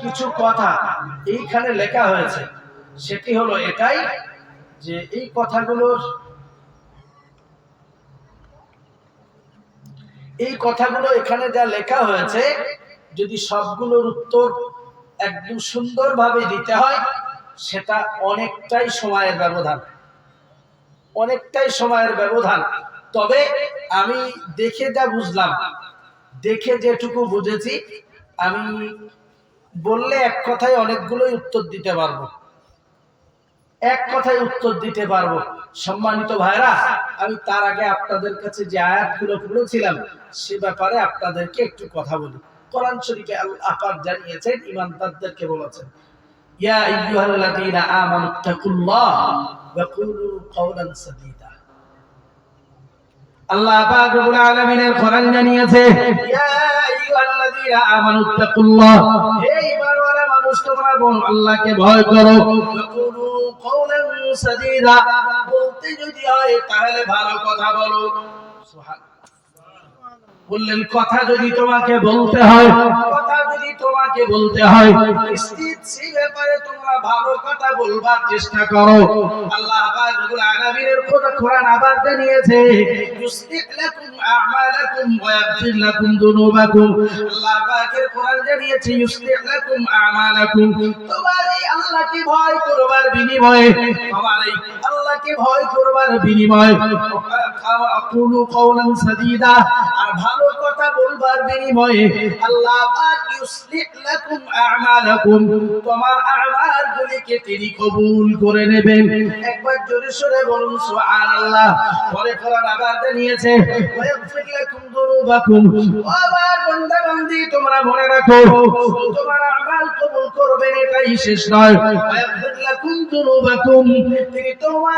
কিছু কথা এইখানে লেখা হয়েছে। সেটি হলো এটাই যে এই কথাগুলোর এই কথাগুলো এখানে যা লেখা হয়েছে, যদি সবগুলোর উত্তর একদম সুন্দরভাবে দিতে হয়, সেটা অনেকটাই সময়ের ব্যবধান। অনেকটাই সময়ের ব্যবধান। তবে আমি দেখে যা বুঝলাম, দেখে যেটুকু বুঝেছি, আমি বললে এক কথায় অনেকগুলোই উত্তর দিতে পারব। এক কথায় উত্তর দিতে পারব। সম্মানিত ভাইরা, আমি তার আগে আপনাদের কাছে যে আয়াতগুলো পড়েছিলাম, সে ব্যাপারে আপনাদেরকে একটু কথা বলি। কোরআন শরীফে আল্লাহ পাক জানিয়েছেন ইমানদারদেরকে বলেছেন, ইয়া আইয়ুহাল্লাযীনা আমানুত্তাকুল্লাহ ওয়া কুলু কওলান সাদীদা। আল্লাহ পাক রব্বুল আলামিনের কোরআন জানিয়েছে, ইয়া আল্লাহকে ভয় করো। বলতে যদি হয়, তাহলে ভালো কথা বলো। বললেন, কথা যদি তোমাকে বলতে হয়, কথা যদি তোমাকে বলতে হয় ব্যাপারে তোমরা ভালো কথা বলবার চেষ্টা করো। আল্লাহ জানিয়েছে ইউসলিহ লাকুম আ'মালাকুম ওয়া ইয়াগফির লাকুম যুনুবাকুম আল্লাহ পাকের কোরআন জানিয়েছে ইউসলিহ লাকুম আ'মালাকুম। তোমার এই আল্লাহকে ভয় করবার বিনিময়ে তোমার এই আল্লাহকে ভয় করবার বিনিময়। আকুলু কওলান সাদীদা, আর ভালো কথা বলবার বিনিময়ে আল্লাহ পাক লাকুম আ'মালাকুম, তোমার আমালগুলিকে তিনি কবুল করে নেবেন। একবার জোরে সরে বলুন, সুবহানাল্লাহ। পরে কোরআন আবার জানিয়েছে, ওয়াগফির লাকুম যুনুবাকুম আবার বান্দা তোমরা মনে রাখো, তোমার আমাল কবুল করবেন এটাই শেষ নয়। ওয়াগফির লাকুম যুনুবাকুম তিনি তোমার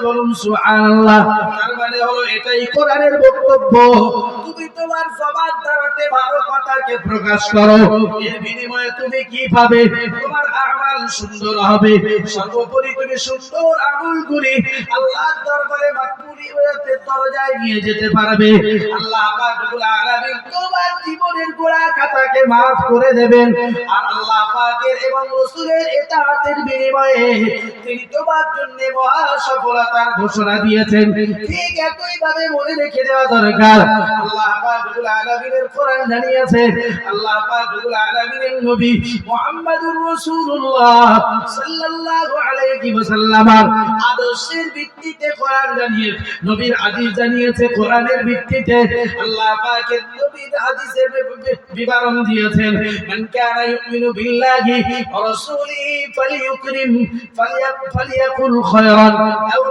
বলুন, সুবহানাল্লাহ। তার মানে হলো এটাই কোরআনের বক্তব্য। তুমি তোমার জবান দ্বারাতে ভালো কথাকে প্রকাশ করো। এর বিনিময়ে তুমি কি পাবে? তোমার আমাল সুন্দর হবে। সর্বোপরি তুমি সুন্দর আমলগুলি আল্লাহর দরবারে মাকবুলি হয়ে দরজায় নিয়ে যেতে পারবে। আল্লাহ পাক রব্বুল আলামিন তোমার জীবনের গোড়া খাতাকে maaf করে দেবেন। আর আল্লাহ পাকের এবং রাসূলের ইতাআতের বিনিময়ে তিনি তোমার জন্য মহা সফলতার ঘোষণা দিয়েছেন। ঠিক একই ভাবে মনে রেখে দেওয়া দরকার। আল্লাহ পাক আলামিনের কোরআন জানিয়েছে আল্লাহ পাক আলামিনের নবী মুহাম্মদুর রাসূলুল্লাহ সাল্লাল্লাহু আলাইহি ওয়াসাল্লাম আদর্শের ভিত্তিতে কোরআন জানিয়ে, নবীর হাদিস জানিয়েছে কোরআনের ভিত্তিতে। আল্লাহ পাকের নবীর হাদিসের বিবরণ দিয়েছেন, মান কানা ইউমিনু বিল্লাহি ওয়া রাসূলিহি ফালিইউকরিম ফালিয়াকুল খায়রান আও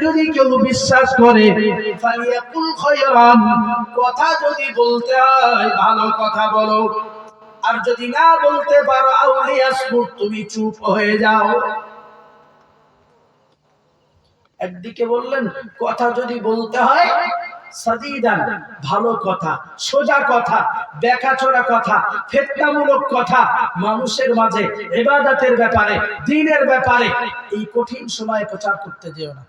যদি কেউ বিশ্বাস করে কথা যদি বলতে হয়, ভালো কথা বলো। আর যদি না বলতে পারো তুমি চুপ হয়ে যাও। একদিকে বললেন, কথা যদি বলতে হয় সাদিদান, ভালো কথা, সোজা কথা, দেখাচোরা কথা, ফেতনামূলক কথা, মানুষের মাঝে ইবাদতের ব্যাপারে দ্বীনের ব্যাপারে। এই কঠিন সময়ে প্রচার করতে যেও না।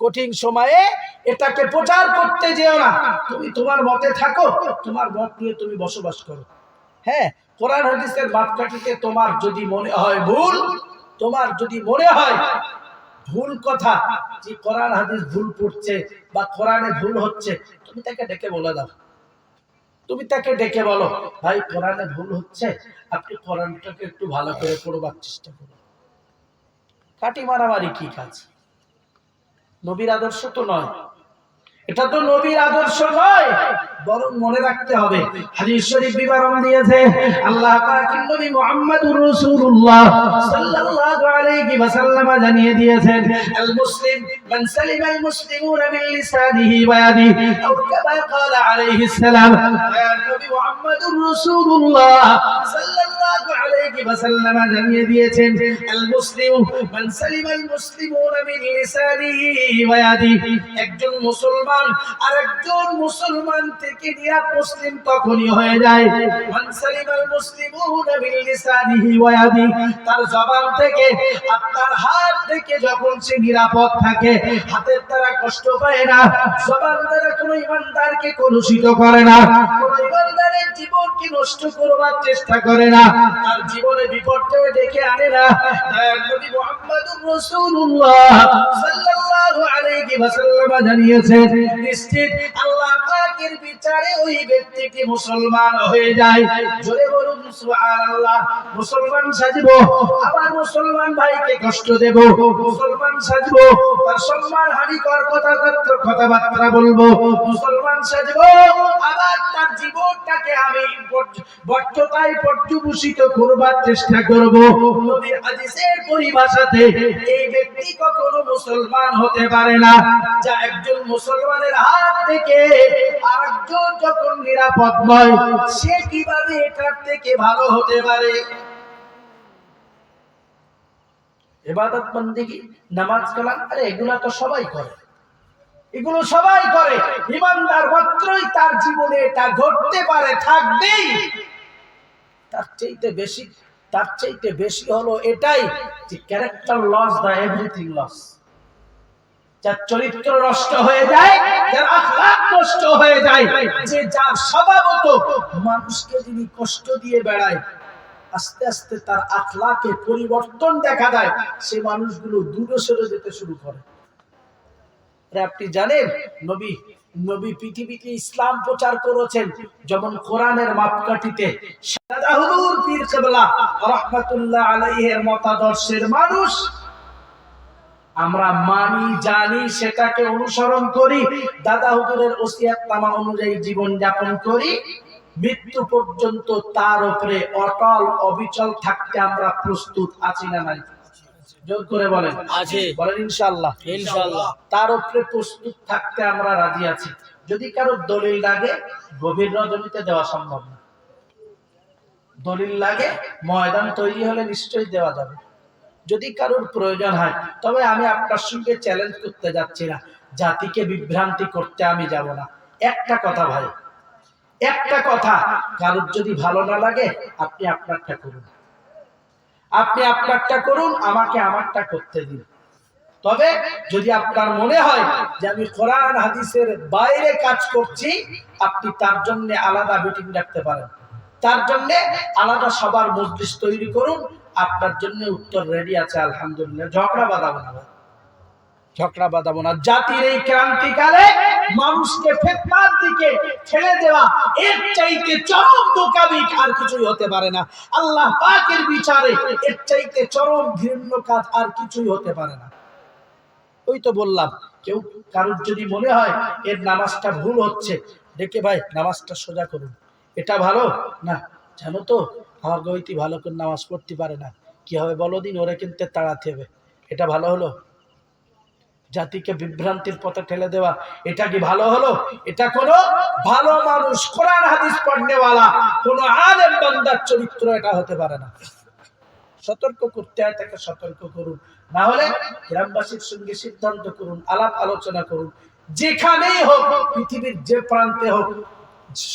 কঠিন সময়ে এটাকে প্রচার করতে যেও না। তুমি তোমার মতে থাকো, তোমার মত নিয়ে তুমি বসবাস করো। হ্যাঁ কোরআন হাদিসের মাপকাঠিতে তোমার যদি মনে হয় ভুল, তোমার যদি মনে হয় ভুল কথা যে কোরআন হাদিস ভুল পড়ছে বা কোরআনে ভুল হচ্ছে, তুমি তাকে ডেকে বলে দাও। তুমি তাকে ডেকে বলো, ভাই, কোরআনে ভুল হচ্ছে, আপনি কোরআনটাকে একটু ভালো করে পড়বার চেষ্টা করুন। কাটি মারামারি কি কাজ? নবীর আদর্শ তো নয়। এটা তো নবীর আদর্শ নয়, বরং মনে রাখতে হবে। হাদিস শরীফ বিবরণ দিয়েছে, আল্লাহ পাকের নবী মুহাম্মদুর রাসূলুল্লাহ সাল্লাল্লাহু আলাইহি ওয়াসাল্লাম জানিয়ে দিয়েছেন, আল মুসলিম মান সালিমা আল মুসলিমুনা মিন লিসানিহি ওয়া ইয়াদিহি, আও কামা ক্বালা আলাইহি সালাম। নবী মুহাম্মদুর রাসূলুল্লাহ সাল্লাল্লাহু আলাইহি ওয়াসাল্লাম জানিয়ে দিয়েছেন, আল মুসলিম মান সালিমা আল মুসলিমুনা মিন লিসানিহি ওয়া ইয়াদিহি। একজন মুসলমান আরেকজন মুসলমান থেকে নিরাপ মুসলিম তখনই হয়ে যায়। মান সালিমা আল মুসলিমুনা লিসানিহি ওয়া ইয়াদিহি তার জবান থেকে আর তার হাত থেকে যখন সে নিরাপদ থাকে, হাতের দ্বারা কষ্ট পায় না, জবান দ্বারা কোনো ইমানদারকে কলুষিত করে না, কোন ইমানদারের জীবনকে নষ্ট করবার চেষ্টা করে না, তার জীবনে বিপর্যয় ডেকে আনে না। নবী মুহাম্মদুর রাসূলুল্লাহ সাল্লাল্লাহু আলাইহি ওয়াসাল্লাম জানিয়েছেন নিশ্চিত আল্লাহ পাকের বিচারে ওই ব্যক্তিটি মুসলমান হয়ে যায়? জোরে বলুন, সুবহানাল্লাহ। মুসলমান সাজবো, আবার মুসলমান ভাইকে কষ্ট দেব। মুসলমান সাজবো, তার সম্মান হানি কর কথা কথাবার্তা বলব। মুসলমান সাজবো, আবার তার জীবনটাকে আমি বর্ততায় পর্যবসিত করবার চেষ্টা করব। নবীর হাদিসের পরিভাষাতে এই ব্যক্তি কখনো মুসলমান হতে পারে না। যা একজন মুসলমানের হাত থেকে আরেকজন যখন নিরাপদ নয়, সে কীভাবে এটার থেকে ভালো হতে পারে? এবাদত বন্দেগী নামাজ কালাম? আরে, এগুলা তো সবাই করে। এগুলো সবাই করে। ইমানদার মাত্রই তার জীবনে এটা ঘটতে পারে, থাকবেই। তার চাইতে বেশি, তার চাইতে বেশি হলো এটাই যে character loss the everything loss যার চরিত্র নষ্ট হয়ে যায়, যার আখলাক নষ্ট হয়ে যায়, যে যার স্বভাবত মানুষকে যিনি কষ্ট দিয়ে বেড়ায়, আস্তে আস্তে তার আখলাকে পরিবর্তন দেখা যায় সে মানুষগুলো দূরে সরে যেতে শুরু করে। আপনি জানেন, নবী নবী পৃথিবীতে ইসলাম প্রচার করেছেন যেমন কোরআনের মাপকাঠিতে, সাদা হুজুর পীর কেবলা, রাহমাতুল্লাহ আলাইহির মতাদর্শের মানুষ আমরা মানি জানি সেটাকে অনুসরণ করি। দাদা হুজুরের ওসিয়াত নামা অনুযায়ী জীবন যাপন করি। মৃত্যু পর্যন্ত তার উপরে অটল অবিচল থাকতে আমরা প্রস্তুত আছি না নাই? জোর করে বলেন। বলেন ইনশাআল্লাহ। ইনশাআল্লাহ। তার উপরে প্রস্তুত থাকতে আমরা রাজি আছি। যদি কারও দলিল লাগে গভীর রজনীতে দেওয়া সম্ভব না। দলিল লাগে ময়দান তৈরি হলে নিশ্চয়ই দেওয়া যাবে। যদি কারোর প্রয়োজন হয়, তবে আমি আপনার সঙ্গে চ্যালেঞ্জ করতে যাচ্ছি না। জাতিকে বিভ্রান্তি করতে আমি যাব না। একটা কথা ভাই, একটা কথা, কারোর যদি ভালো না লাগে, আপনি আপনারটা করুন। আপনি আপনারটা করুন, আমাকে আমারটা করতে দিন। তবে যদি আপনার মনে হয় যে আমি কোরআন, হাদিসের বাইরে কাজ করছি, আপনি তার জন্য আলাদা মিটিং রাখতে পারেন। তার জন্য আলাদা সবার মজলিস তৈরি করুন আপনার জন্য উত্তর রেডি আছে, আলহামদুলিল্লাহ। ঝগড়া বাঁধাবো না ঝগড়া বাঁধাবো না। জাতির এই ক্রান্তিকালে মানুষকে ফেতনার দিকে ঠেলে দেওয়া, এর চাইতে চরম বোকামি আর কিছুই হতে পারে না। আল্লাহ পাকের বিচারে এর চাইতে চরম ঘৃণ্য কাজ আর কিছুই হতে পারে না। ওই তো বললাম, কেউ কারোর যদি মনে হয় এর নামাজটা ভুল হচ্ছে, ডেকে ভাই, নামাজটা সোজা করুন। এটা ভালো? না। জানো তো আমার গইতি ভালো করে নামাজ পড়তে পারে না। কি হবে বলো দিন? ওরা কিন্তু তাড়াতে হবে। এটা ভালো হলো? জাতিকে বিভ্রান্তির পথে ঠেলে দেওয়া, এটা কি ভালো হলো? এটা কোনো ভালো মানুষ, কোরআন, হাদিস পড়নেওয়ালা, কোনো আলেম বান্দার চরিত্র এটা হতে পারে না। সতর্ক করতে হয় তাকে সতর্ক করুন। না হলে গ্রামবাসীর সঙ্গে সিদ্ধান্ত করুন, আলাপ আলোচনা করুন। যেখানেই হোক, পৃথিবীর যে প্রান্তে হোক,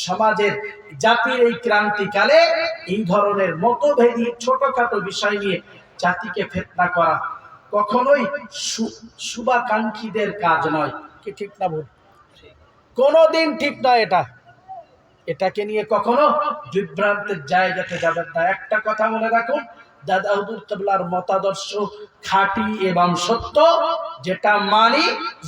সমাজের জাতির এই ক্রান্তিকালে এই ধরনের মতভেদী ছোটখাটো বিষয় নিয়ে জাতিকে ফেতনা করা কখনোই শুভাকাঙ্ক্ষীদের কাজ নয়। কি ঠিক না ভুল? কোনোদিন ঠিক নয় এটা। এটাকে নিয়ে কখনো বিভ্রান্তের জায়গাতে যাবেন না। একটা কথা মনে রাখুন দাদা হুদুর মতাদর্শ এবং সত্য, যেটা মানি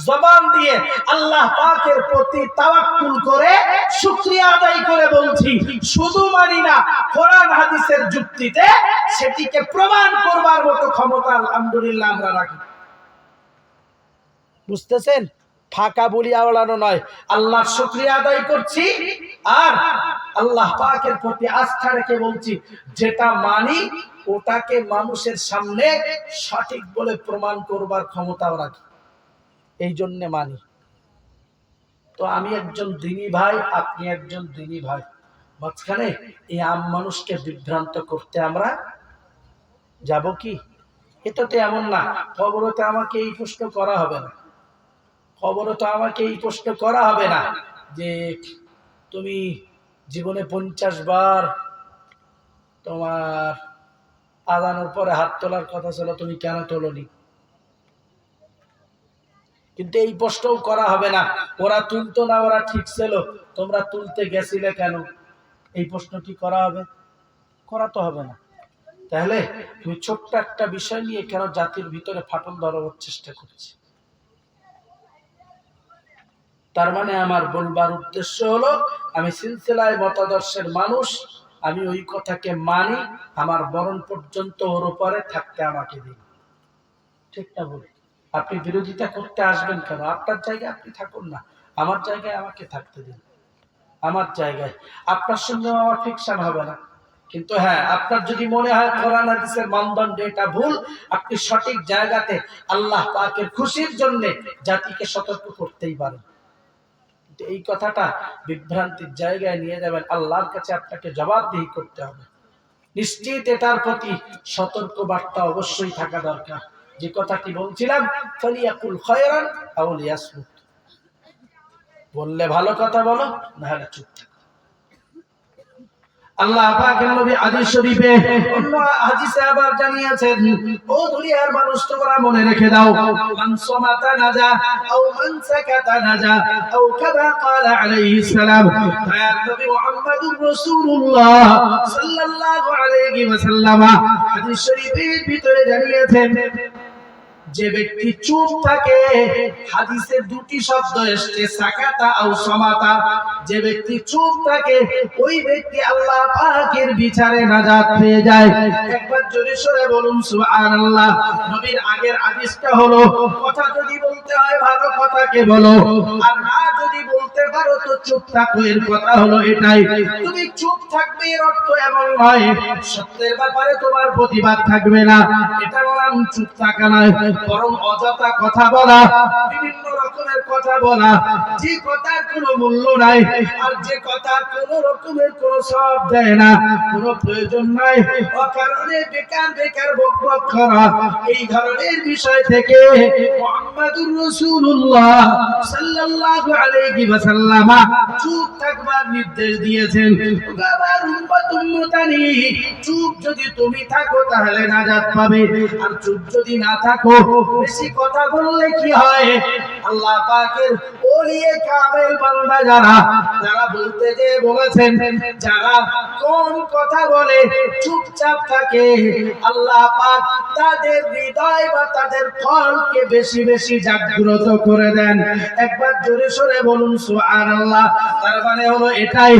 জবান দিয়ে আল্লাহ পাকের প্রতি তাওয়াক্কুল করে শুকরিয়া আদায় করে বলছি, শুধু মানি না, কোরআন হাদিসের যুক্তিতে সেটিকে প্রমাণ করবার মতো ক্ষমতা আলহামদুলিল্লাহ আমরা রাখি। বুঝতেছেন? ফাঁকা বলিয়া আওড়ানো নয় আল্লাহ শুক্রিয়া আদায় করছি, আর আল্লাহ পাকের প্রতি আস্থা রেখে বলছি, যেটা মানি ওটাকে মানুষের সামনে সঠিক বলে প্রমাণ করবার ক্ষমতাও রাখি। এই জন্য মানি। তো আমি একজন দিনী ভাই, আপনি একজন দিনী ভাই। মাঝখানে এই আম মানুষকে বিভ্রান্ত করতে আমরা যাব কি? এটা তো এমন না খবরতে আমাকে এই প্রশ্ন করা হবে না। খবরতে আমাকে এই প্রশ্ন করা হবে না যে তুমি জীবনে পঞ্চাশ বার তোমার আদানোর পরে হাত তোলার কথা ছিল, তুমি কেন তোলনি? কিন্তু এই প্রশ্নও করা হবে না। ওরা তুলতো না, ওরা ঠিক ছিল। তোমরা তুলতে গেছিলে কেন? এই প্রশ্ন কি করা হবে? করা তো হবে না। তাহলে তুমি ছোট্ট একটা বিষয় নিয়ে কেন জাতির ভিতরে ফাটল ধরাবার চেষ্টা করছি? তার মানে আমার বলবার উদ্দেশ্য হলো, আমি সিলসিলায় মতাদর্শের মানুষ, আমি ওই কথাকে মানি, আমার বরণ পর্যন্ত ওর উপরে থাকতে আমাকে দিন। ঠিক না বলি? আপনি বিরোধিতা করতে আসবেন কেন? আপনার জায়গায় আপনি থাকুন না, আমার জায়গায় আমাকে থাকতে দিন। আমার জায়গায়। আপনার সঙ্গে আমার ফিকশন হবে না। কিন্তু হ্যাঁ আপনার যদি মনে হয় কোরআন হাদিসের মানদণ্ড এটা ভুল, আপনি সঠিক জায়গাতে আল্লাহ পাকের খুশির জন্য জাতিকে সতর্ক করতেই পারেন। এই কথাটা বিভ্রান্তির জায়গায় নিয়ে যাবেন। আল্লাহর কাছে আপনাকে জবাবদিহি করতে হবে। নিশ্চিত এটার প্রতি সতর্ক বার্তা অবশ্যই থাকা দরকার। যে কথাটি বলছিলাম, ফলিয়াকুল খয়রান আউল ইয়াসমুত বললে ভালো কথা বলো, নাহলে চুপ থাকো। আল্লাহ পাকের নবী হাদিস শরীফে হাদিসে আবার জানিয়েছেন, ও দুনিয়ার মানুষ, তোমরা মনে রেখে দাও, মান সামাতা নাজা, আও মান সাকাতা নাজা, আও কামা ক্বালা আলাইহিস সালাম। দয়ার নবী মুহাম্মদুর রাসূলুল্লাহ সাল্লাল্লাহু আলাইহি ওয়াসাল্লাম হাদিস শরীফের ভিতরে জানিয়েছেন যে ব্যক্তি চুপ থাকে হাদিসে দুটি শব্দ এসছে, সাকাতা আও সমাতা। যে ব্যক্তি চুপ থাকে, ওই ব্যক্তি আল্লাহ পাকের বিচারে নাজাত পেয়ে যায়। একবার জোরে সরে বলুন, সুবহানাল্লাহ। নবীর আগের হাদিসটা হলো, কথা যদি বলতে হয় ভালো কথাকে বলো, আর না যদি বলতে পারো তো চুপ থাকো, এর কথা হলো এটাই। তুমি চুপ থাকবে এর অর্থ এমন নয়, সত্যের ব্যাপারে তোমার প্রতিবাদ থাকবে না। এটার নাম চুপ থাকা নয়। অযথা কথা বলা, বিভিন্ন রকমের কথা বলা, যে কথার কোনো মূল্য নাই, আর যে কথা কোনো রকমের কোনো সব দেয় না, কোনো প্রয়োজন নাই। অকারণে বেকার বেকার বকবক করা, এই ধরনের বিষয় থেকে সাল্লাল্লাহু আলাইহি ওয়াসাল্লাম চুপ থাকবার নির্দেশ দিয়েছেন। বাবার উম্মত চুপ যদি তুমি থাকো তাহলে নাজাত পাবে, আর চুপ যদি না থাকো বেশি কথা বললে কি হয়? আল্লাহ পাকের ওলিয়ে কামেল বান্দা যারা যারা বলতে যে বলেছেন, যারা কোন কথা বলে চুপচাপ থাকে, আল্লাহ পাক তাদের হৃদয় বা তাদের ফলকে বেশি বেশি জাগ্রত করে দেন। একবার জোরে সরে বলুন, সুবহানাল্লাহ। তার মানে হলো এটাই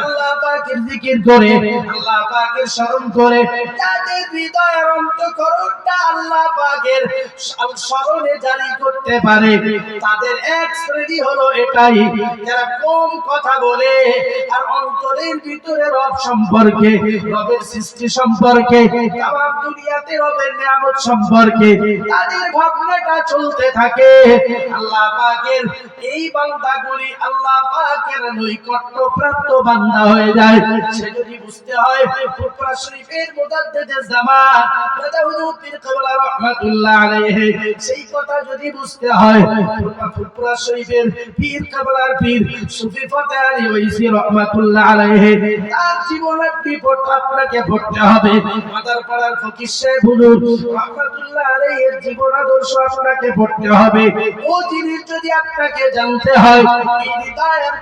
আল্লাহ পাকের জিকির করে, আল্লাহ পাকের স্মরণ করে, তাদের হৃদয়ের অন্তঃকরণটা আল্লাহ পাকের স্মরণে জারি করতে পারে। তাদের এক হলো এটাই। যারা কম কথা বলে আর অন্তরের ভিতরে রব সম্পর্কে, রবের সৃষ্টি সম্পর্কে, তামাম দুনিয়াতে রবের নিয়ামত সম্পর্কে, তাদের ভাবনাটা চলতে থাকে। আল্লাহ পাকের এই বান্দাগুলি আল্লাহ পাকের নৈকট্য প্রাপ্ত বান্দা হয়ে যায়। সে যদি বুঝতে হয় ফুরফুরা শরীফের মুদাদ্দিদে জামান দাদা হুজুর পীর কেবলা রাহমাতুল্লাহ আলাইহি, সেই কথা যদি বুঝতে হয় ফুরফুরা শরীফের পীর কাবলার পীর সুফি ফতে আলী ওয়াইসি রহমাতুল্লাহ আলাইহি, তার জীবনের বিপদ আপনাকে পড়তে হবে। মাদার পাড়ার ফকির সাহেব হুজুর, রহমাতুল্লাহ আলাইহির জীবন আদর্শ আপনাকে পড়তে হবে। ও জিনিস যদি আপনাকে জানতে হয় হৃদয়ের